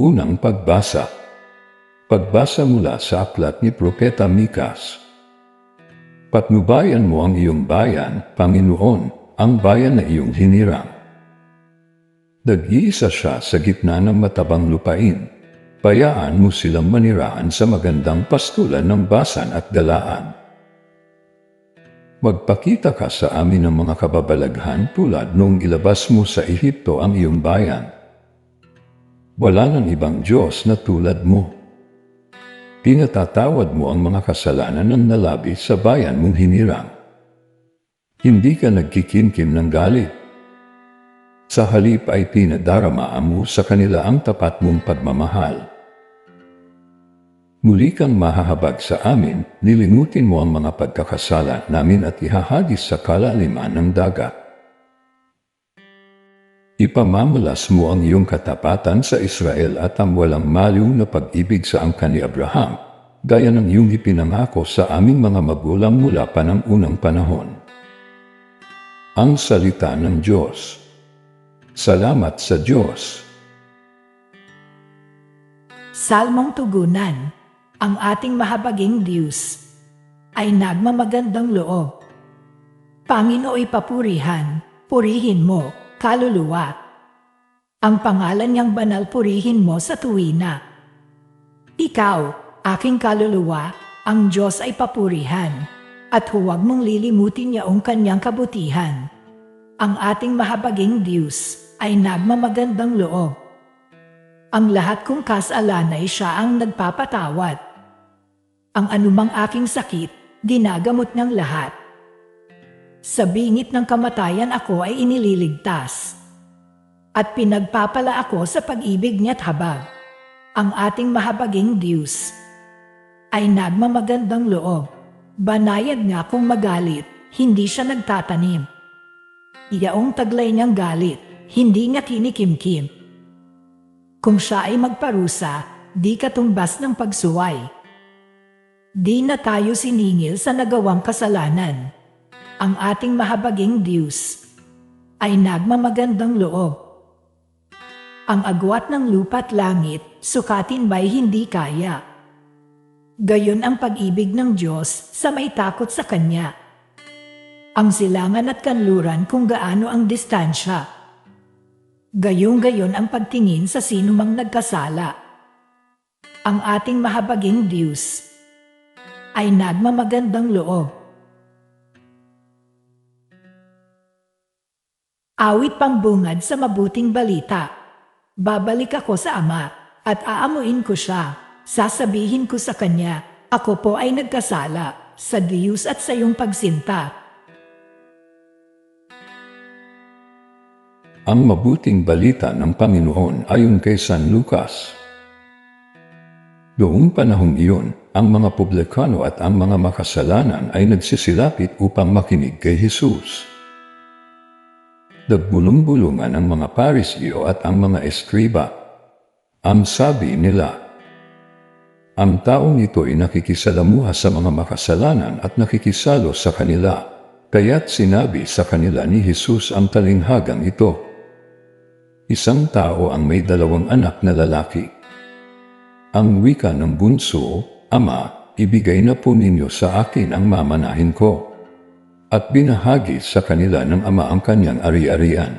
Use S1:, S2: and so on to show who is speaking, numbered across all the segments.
S1: Unang pagbasa. Pagbasa mula sa aklat ni Propeta Mikas. Patnubayan mo ang iyong bayan, Panginoon, ang bayan na iyong hinirang. Nag-iisa siya sa gitna ng matabang lupain. Payaan mo silang manirahan sa magandang pastulan ng basan at galaan. Magpakita ka sa amin ng mga kababalaghan tulad nung ilabas mo sa Ehipto ang iyong bayan. Wala nang ibang Diyos na tulad mo. Pinatatawad mo ang mga kasalanan ng nalabi sa bayan mong hinirang. Hindi ka nagkikimkim ng galit. Sa halip ay pinadarama mo sa kanila ang tapat mong pagmamahal. Muli kang mahahabag sa amin, nilimutin mo ang mga pagkakasala namin at ihahagis sa kalaliman ng dagat. Ipamamalas mo ang iyong katapatan sa Israel at ang walang maliw na pag-ibig sa angka ni Abraham, gaya ng iyong ipinangako sa aming mga magulang mula pa ng unang panahon. Ang Salita ng Diyos Salamat sa Diyos.
S2: Salmong Tugunan Ang ating mahabaging Diyos ay nagmamagandang loob. Panginooy papurihan, purihin mo, kaluluwa. Ang pangalan niyang banal purihin mo sa tuwina. Ikaw, aking kaluluwa, ang Diyos ay papurihan, at huwag mong lilimutin niya ang kanyang kabutihan. Ang ating mahabaging Diyos ay nagmamagandang loob. Ang lahat kong kasalanay siya ang nagpapatawad. Ang anumang aking sakit, dinagamot ng lahat. Sa bingit ng kamatayan ako ay inililigtas. At pinagpapala ako sa pag-ibig niya't habag. Ang ating mahabaging Diyos ay nagmamagandang loob. Banayad nga kung magalit, hindi siya nagtatanim. Iyaong taglay niyang galit, hindi niya kinikimkim. Kung siya ay magparusa, di katumbas ng pagsuway. Di na tayo siningil sa nagawang kasalanan. Ang ating mahabaging Diyos ay nagmamagandang loob. Ang agwat ng lupa't langit, sukatin ba'y hindi kaya. Gayon ang pag-ibig ng Diyos sa may takot sa Kanya. Ang silangan at kanluran kung gaano ang distansya. Gayong-gayon ang pagtingin sa sinumang nagkasala. Ang ating mahabaging Diyos ay nagmamagandang loob. Awit pambungad sa mabuting balita. Babalik ako sa Ama at aamuin ko siya. Sasabihin ko sa Kanya, ako po ay nagkasala sa Diyos at sa iyong pagsinta.
S1: Ang mabuting balita ng Panginoon ayon kay San Lucas. Noong panahong iyon, ang mga publikano at ang mga makasalanan ay nagsisilapit upang makinig kay Jesus. Nagbulong-bulungan ang mga parisio at ang mga eskriba. Ang sabi nila, ang taong ito ay nakikisalamuha sa mga makasalanan at nakikisalo sa kanila. Kaya't sinabi sa kanila ni Jesus ang talinghagang ito. Isang tao ang may dalawang anak na lalaki. Ang wika ng bunso, Ama, ibigay na po ninyo sa akin ang mamanahin ko. At binahagi sa kanila ng ama ang kanyang ari-arian.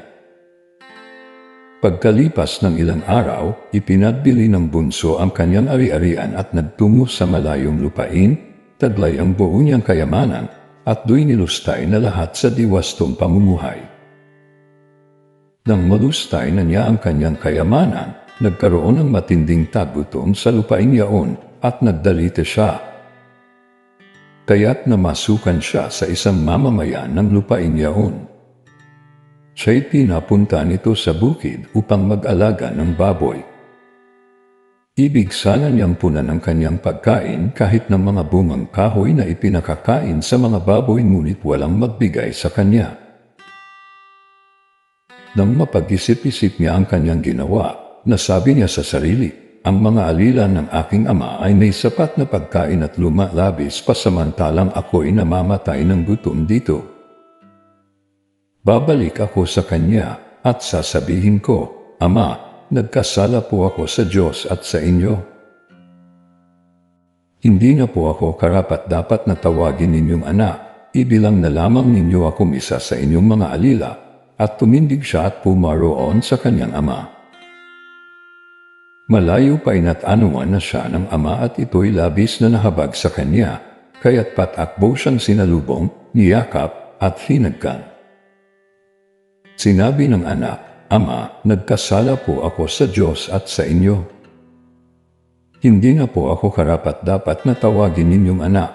S1: Pagkalipas ng ilang araw, ipinagbili ng bunso ang kanyang ari-arian at nagtungo sa malayong lupain, taglay ang buo niyang kayamanan, at do'y nilustay na lahat sa diwastong pamumuhay. Nang malustay na niya ang kanyang kayamanan, nagkaroon ng matinding tagutom sa lupain yaon at nagdalite siya. Kaya't namasukan siya sa isang mamamayan ng lupain yaon. Siya'y pinapunta nito sa bukid upang mag-alaga ng baboy. Ibig sana niyang punan ang kanyang pagkain kahit ng mga bungang kahoy na ipinakakain sa mga baboy ngunit walang magbigay sa kanya. Nang mapag-isip-isip niya ang kanyang ginawa, nasabi niya sa sarili, ang mga alila ng aking ama ay may sapat na pagkain at lumalabis pasamantalang ako'y namamatay ng gutom dito. Babalik ako sa kanya at sasabihin ko, Ama, nagkasala po ako sa Diyos at sa inyo. Hindi na po ako karapat dapat na tawagin ninyong anak, ibilang na lamang ninyo ako misa sa inyong mga alila, at tumindig siya at pumaroon sa kanyang ama. Malayo pa inat-anuan na siya ng ama at ito'y labis na nahabag sa kanya, kaya't patakbo siyang sinalubong, niyakap at hinagkan. Sinabi ng anak, Ama, nagkasala po ako sa Diyos at sa inyo. Hindi na po ako karapat dapat na tawagin ninyong anak,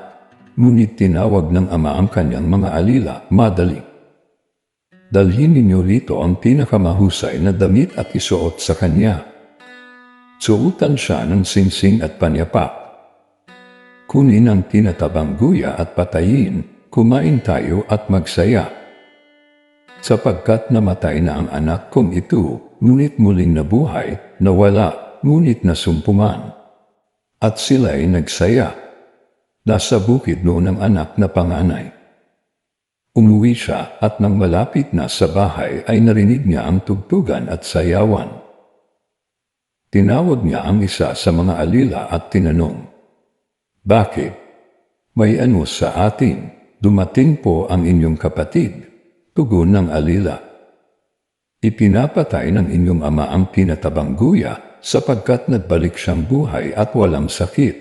S1: ngunit tinawag ng ama ang kanyang mga alila, madali. Dalhin ninyo rito ang pinakamahusay na damit at isuot sa kanya. Suotan siya ng singsing at panyapak. Kunin ang tinatabang guya at patayin, kumain tayo at magsaya. Sapagkat namatay na ang anak kong ito, ngunit muling nabuhay, nawala, ngunit nasumpuman. At sila'y nagsaya. Nasa bukid noon ang anak na panganay. Umuwi siya at nang malapit na sa bahay ay narinig niya ang tugtugan at sayawan. Tinawag niya ang isa sa mga alila at tinanong, Bakit? May ano sa atin? Dumating po ang inyong kapatid. Tugon ng alila. Ipinapatay ng inyong ama ang pinatabang guya sapagkat nagbalik siyang buhay at walang sakit.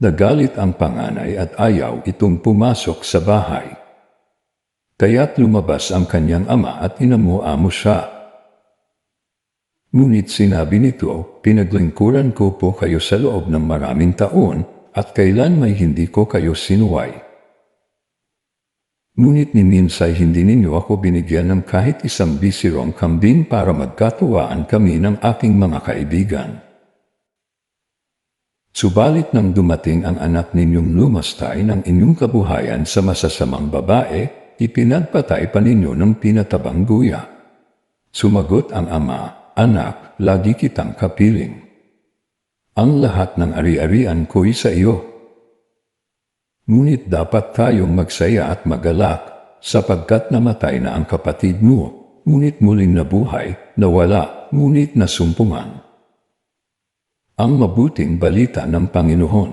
S1: Nagalit ang panganay at ayaw itong pumasok sa bahay. Kaya't lumabas ang kanyang ama at inamuamo siya. Ngunit sinabi nito, pinaglingkuran ko po kayo sa loob ng maraming taon at kailan may hindi ko kayo sinuway. Ngunit ni Minsay hindi ninyo ako binigyan ng kahit isang bisirong kambing para magkatuwaan kami ng aking mga kaibigan. Subalit nang dumating ang anak ninyong lumastay ng inyong kabuhayan sa masasamang babae, ipinagpatay pa ninyo ng pinatabang guya. Sumagot ang ama, Anak, lagi kitang kapiling. Ang lahat ng ari-arian ko'y sa iyo. Ngunit dapat tayong magsaya at magalak, sapagkat namatay na ang kapatid mo, ngunit muling nabuhay, nawala, ngunit nasumpungan. Ang mabuting balita ng Panginoon.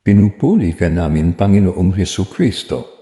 S1: Pinupuli ka namin, Panginoong Heso Kristo,